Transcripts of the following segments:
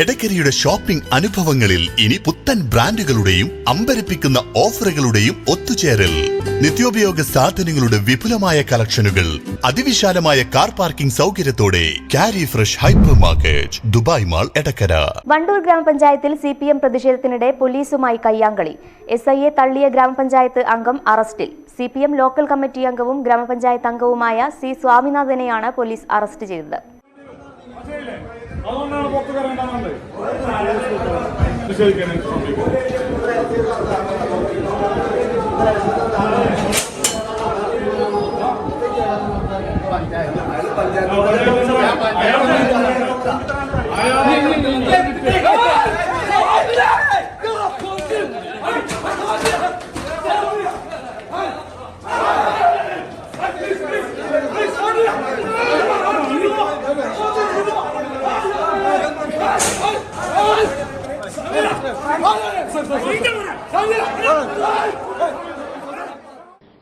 എടക്കരയുടെ shopping അനുഭവങ്ങളിൽ ഇനി പുത്തൻ ബ്രാൻഡുകളുടെയും അമ്പരപ്പിക്കുന്ന ഓഫറുകളുടെയും ഒത്തുചേരൽ. നിത്യോപയോഗ സാധനങ്ങളുടെ വിപുലമായ കളക്ഷനുകൾ അതിവിശാലമായ കാർ പാർക്കിംഗ് സൗകര്യത്തോടെ കാരി fresh hypermarket Dubai mall Edakkara. Wandoor ഗ്രാമപഞ്ചായത്തിൽ സി പി എം പ്രതിഷേധത്തിനിടെ പോലീസുമായി കയ്യാങ്കളി. എസ് ഐ എ തള്ളിയ ഗ്രാമപഞ്ചായത്ത് അംഗം അറസ്റ്റിൽ. C P M local committee അംഗവും ഗ്രാമപഞ്ചായത്ത് അംഗവുമായ സി സ്വാമിനാഥനെയാണ് പോലീസ് അറസ്റ്റ് ചെയ്തത്. അതുകൊണ്ടാണ് പുറത്ത് കയറേണ്ടത് നിഷേധിക്കാൻ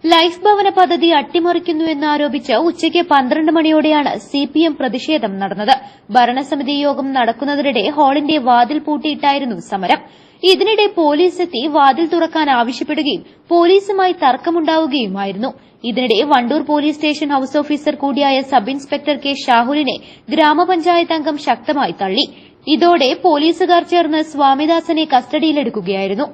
ലൈഫ് ഭവന പദ്ധതി അട്ടിമറിക്കുന്നു എന്നാരോപിച്ച് ഉച്ചയ്ക്ക് പന്ത്രണ്ട് മണിയോടെയാണ് സിപിഎം പ്രതിഷേധം നടന്നത്. ഭരണസമിതി യോഗം നടക്കുന്നതിനിടെ ഹാളിന്റെ വാതിൽ പൂട്ടിയിട്ടായിരുന്നു സമരം. ഇതിനിടെ പോലീസ് എത്തി വാതിൽ തുറക്കാൻ ആവശ്യപ്പെടുകയും പോലീസുമായി തർക്കമുണ്ടാവുകയുമായിരുന്നു. ഇതിനിടെ Wandoor police station house officer കൂടിയായ സബ് ഇൻസ്പെക്ടർ കെ ഷാഹുലിനെ ഗ്രാമപഞ്ചായത്ത് അംഗം ശക്തമായി തള്ളി. ഇതോടെ പോലീസുകാർ ചേർന്ന് സ്വാമിദാസനെ കസ്റ്റഡിയിലെടുക്കുകയായിരുന്നു.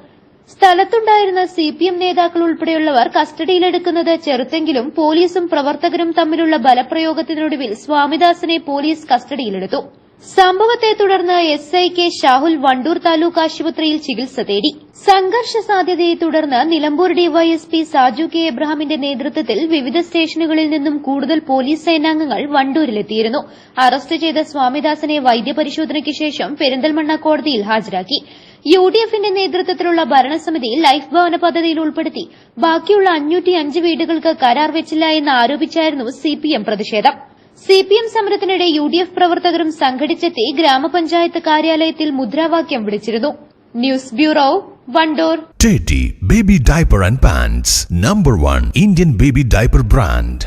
സ്ഥലത്തുണ്ടായിരുന്ന സി പി എം നേതാക്കൾ ഉൾപ്പെടെയുള്ളവർ കസ്റ്റഡിയിലെടുക്കുന്നത് ചെറുത്തെങ്കിലും പോലീസും പ്രവർത്തകരും തമ്മിലുള്ള ബലപ്രയോഗത്തിനൊടുവിൽ സ്വാമിദാസനെ പോലീസ് കസ്റ്റഡിയിലെടുത്തു. സംഭവത്തെ തുടർന്ന് S I K Shahul Wandoor taluk ആശുപത്രിയിൽ ചികിത്സ തേടി. സംഘർഷ സാധ്യതയെ തുടർന്ന് നിലമ്പൂർ ഡിവൈഎസ്പി സാജു കെ എബ്രഹാമിന്റെ നേതൃത്വത്തിൽ വിവിധ സ്റ്റേഷനുകളിൽ നിന്നും കൂടുതൽ പോലീസ് സേനാംഗങ്ങൾ വണ്ടൂരിലെത്തിയിരുന്നു. അറസ്റ്റ് ചെയ്ത സ്വാമിദാസനെ വൈദ്യപരിശോധനയ്ക്ക് ശേഷം പെരിന്തൽമണ്ണ കോടതിയിൽ ഹാജരാക്കി. യു ഡി എഫിന്റെ നേതൃത്വത്തിലുള്ള ഭരണസമിതി ലൈഫ് ഭവന പദ്ധതിയിൽ ഉൾപ്പെടുത്തി. ബാക്കിയുള്ള അഞ്ഞൂറ്റി അഞ്ച് വീടുകൾക്ക് കരാർ വെച്ചില്ല എന്ന് ആരോപിച്ചായിരുന്നു സിപിഎം പ്രതിഷേധം. സി പി എം സമരത്തിനിടെ യു ഡി എഫ് പ്രവർത്തകരും സംഘടിച്ചെത്തി ഗ്രാമപഞ്ചായത്ത് കാര്യാലയത്തിൽ മുദ്രാവാക്യം വിളിച്ചിരുന്നു news bureau Wandoor baby diaper and pants number one Indian baby diaper brand.